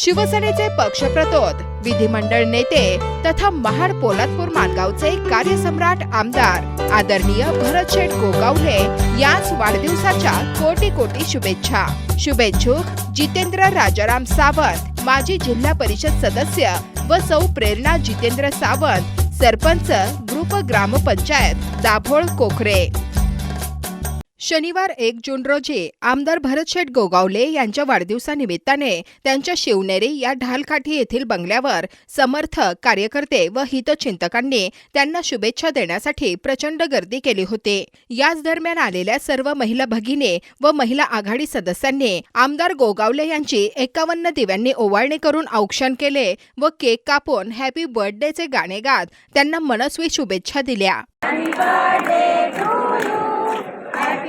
शिवसेनेचे पक्षप्रतोद विधिमंडळ नेते तथा महाड पोलादपूर मानगावचे कार्यसम्राट आमदार आदरणीय भरत शेठ गोगावले याच वाढदिवसाच्या कोटी कोटी शुभेच्छा. शुभेच्छुक जितेंद्र राजाराम सावंत माजी जिल्हा परिषद सदस्य व सौ प्रेरणा जितेंद्र सावंत सरपंच ग्रुप ग्रामपंचायत दाभोळ कोखरे. शनिवार एक जून रोजी आमदार भरतशेठ गोगावले यांच्या वाढदिवसानिमित्ताने त्यांच्या शिवनेरी या ढालकाठी येथील बंगल्यावर समर्थक कार्यकर्ते व हितचिंतकांनी त्यांना शुभेच्छा देण्यासाठी प्रचंड गर्दी केली होती. याच दरम्यान आलेल्या सर्व महिला भगिनी व महिला आघाडी सदस्यांनी आमदार गोगावले यांची एकावन्न दिव्यांनी ओवाळणी करून औक्षण केले व केक कापून हॅपी बर्थडेचे गाणे गात त्यांना मनस्वी शुभेच्छा दिल्या.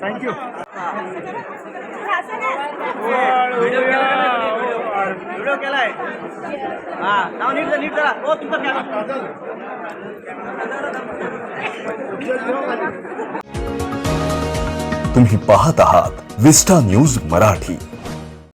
थैंक यू व्हिडिओ केलाय हा नीट नीट तुम्ही पाहत आहात विस्टा न्यूज़ मराठी.